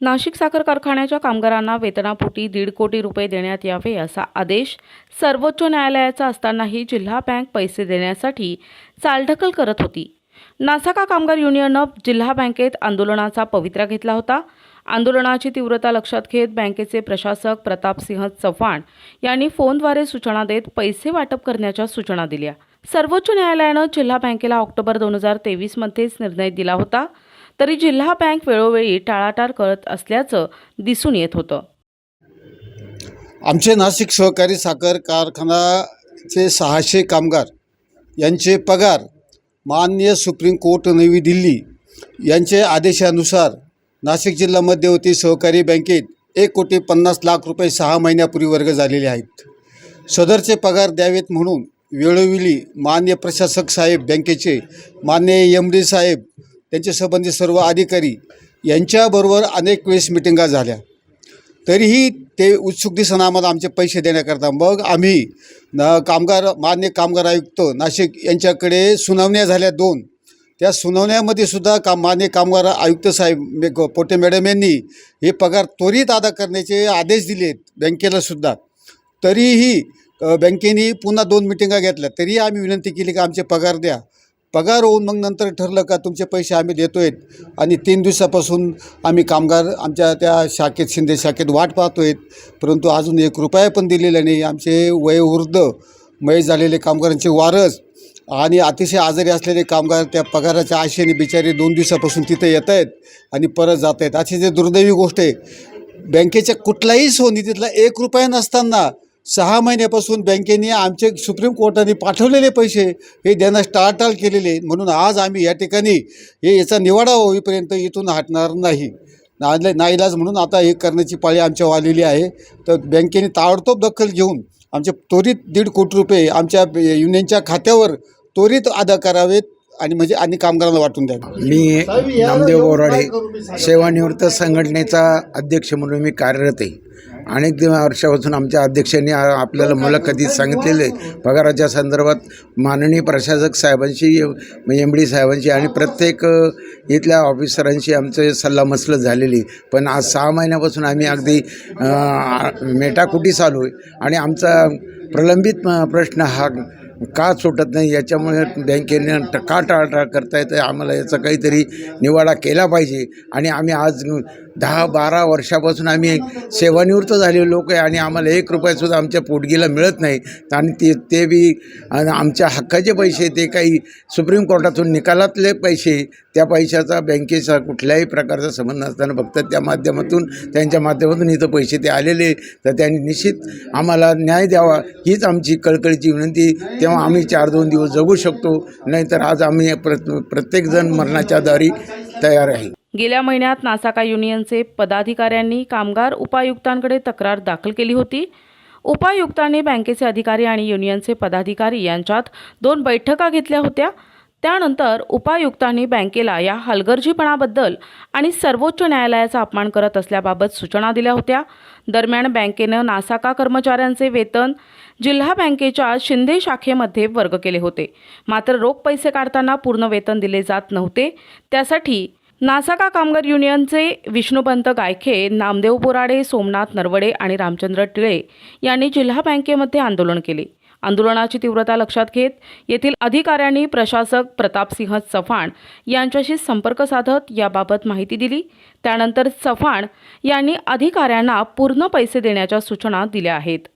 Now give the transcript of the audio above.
नाशिक साखर कारखान्याच्या कामगारांना वेतनापोटी दीड कोटी रुपये देण्यात यावे असा आदेश सर्वोच्च न्यायालयाचा असतानाही जिल्हा बँक पैसे देण्यासाठी चालढकल करत होती. नासाका कामगार युनियननं जिल्हा बँकेत आंदोलनाचा पवित्रा घेतला होता. आंदोलनाची तीव्रता लक्षात घेत बँकेचे प्रशासक प्रतापसिंह चव्हाण यांनी फोनद्वारे सूचना देत पैसे वाटप करण्याच्या सूचना दिल्या. सर्वोच्च न्यायालयानं जिल्हा बँकेला ऑक्टोबर दोन हजार तेवीसमध्येच निर्णय दिला होता. तरी जिल्हा बँक वेळोवेळी टाळाटाळ करत असल्याचं दिसून येत होतं. आमचे नाशिक सहकारी साखर कारखानाचे सहाशे कामगार यांचे पगार माननीय सुप्रीम कोर्ट नवी दिल्ली यांचे आदेशानुसार नाशिक जिल्हा मध्यवर्ती सहकारी बँकेत एक कोटी पन्नास लाख रुपये सहा महिन्यापूर्वी वर्ग झालेले आहेत. सदरचे पगार द्यावेत म्हणून वेळोवेळी मान्य प्रशासक साहेब बँकेचे मान्य एम डी साहेब त्यांचे संबंधित सर्व अधिकारी यांच्याबरोबर अनेक वेळेस मिटिंगा झाल्या. तरीही ते उत्सुक दिसना आम्हाला आमचे पैसे देण्याकरता. मग आम्ही न कामगार मान्य कामगार आयुक्त नाशिक यांच्याकडे सुनावण्या झाल्या दोन. त्या सुनावण्यामध्ये सुद्धा काम मान्य कामगार आयुक्त साहेब मे ग- पोटे मॅडम यांनी हे पगार त्वरित अदा करण्याचे आदेश दिलेत बँकेला सुद्धा. तरीही बँकेने पुन्हा दोन मिटिंगा घेतल्या. तरीही आम्ही विनंती केली की आमचे पगार द्या. पगार होऊन मग नंतर ठरलं का तुमचे पैसे आम्ही देतो आहेत आणि तीन दिवसापासून आम्ही कामगार आमच्या त्या शाखेत शिंदे शाखेत वाट पाहतो आहेत परंतु अजून एक रुपया पण दिलेला नाही. आमचे वयोवृद्ध मय झालेले कामगारांचे वारस आणि अतिशय आजारी असलेले कामगार त्या पगाराच्या आशेने बिचारे दोन दिवसापासून तिथे येत आहेत आणि परत जात आहेत. अशी जे दुर्दैवी गोष्ट आहे बँकेच्या कुठलाही सोनीतीतला एक रुपया नसताना सहा महिन्यापासून बँकेने आमचे सुप्रीम कोर्टाने पाठवलेले पैसे हे देण्यास टाळाटाळ केलेले म्हणून आज आम्ही या ठिकाणी हे याचा निवाडा होईपर्यंत इथून हटणार नाही. नाईला नाईलाज म्हणून आता हे करण्याची पाळी आमच्यावर आलेली आहे. तर बँकेने ताबडतोब दखल घेऊन आमचे त्वरित दीड कोटी रुपये आमच्या युनियनच्या खात्यावर त्वरित अदा करावेत आणि म्हणजे आणि कामगारांना वाटून द्यावे. मी नामदेव बोराडे सेवानिवृत्त संघटनेचा अध्यक्ष म्हणून मी कार्यरत आहे. अनेक वर्षापासून आमच्या अध्यक्षांनी आपल्याला मुलाखतीत सांगितलेले पगाराच्या संदर्भात माननीय प्रशासक साहेबांशी एम डी साहेबांशी आणि प्रत्येक इथल्या ऑफिसरांशी आमचे सल्लामसलत झालेली. पण आज सहा महिन्यापासून आम्ही अगदी मेटाकुटीस आलो आहे. आणि आमचा प्रलंबित प्रश्न हा का सुटत नाही याच्यामुळे बँकेने का टाळटाळ करता येतं आम्हाला याचा काहीतरी निवाडा केला पाहिजे. आणि आम्ही आज दहा बारा वर्षापासून आम्ही सेवानिवृत्त झालेले लोक आहे आणि आम्हाला एक रुपयासुद्धा आमच्या पोटगीला मिळत नाही. आणि ते ते बी आमच्या हक्काचे पैसे ते काही सुप्रीम कोर्टातून निकालातले पैसे त्या पैशाचा बँकेचा कुठल्याही प्रकारचा संबंध नसताना फक्त त्या माध्यमातून त्यांच्या माध्यमातून इथं पैसे ते आलेले. तर त्यांनी निश्चित आम्हाला न्याय द्यावा हीच आमची कळकळीची विनंती. तेव्हा आम्ही चार दोन दिवस जगू शकतो नाहीतर आज आम्ही प्रत प्रत्येकजण मरणाच्या दारी तयार आहे. गेल्या महिन्यात नासाका युनियनचे पदाधिकाऱ्यांनी कामगार उपायुक्तांकडे तक्रार दाखल केली होती. उपायुक्तांनी बँकेचे अधिकारी आणि युनियनचे पदाधिकारी यांच्यात दोन बैठका घेतल्या होत्या. त्यानंतर उपायुक्तांनी बँकेला या हलगर्जीपणाबद्दल आणि सर्वोच्च न्यायालयाचा अपमान करत असल्याबाबत सूचना दिल्या होत्या. दरम्यान बँकेनं नासाका कर्मचाऱ्यांचे वेतन जिल्हा बँकेच्या शिंदे शाखेमध्ये वर्ग केले होते. मात्र रोख पैसे काढताना पूर्ण वेतन दिले जात नव्हते. त्यासाठी नासाका कामगार युनियनचे विष्णुपंत गायखे नामदेव बोराडे सोमनाथ नरवडे आणि रामचंद्र टिळे यांनी जिल्हा बँकेमध्ये आंदोलन केले. आंदोलनाची तीव्रता लक्षात घेत येथील अधिकाऱ्यांनी प्रशासक प्रतापसिंह चव्हाण यांच्याशी संपर्क साधत याबाबत माहिती दिली. त्यानंतर चव्हाण यांनी अधिकाऱ्यांना पूर्ण पैसे देण्याच्या सूचना दिल्या आहेत.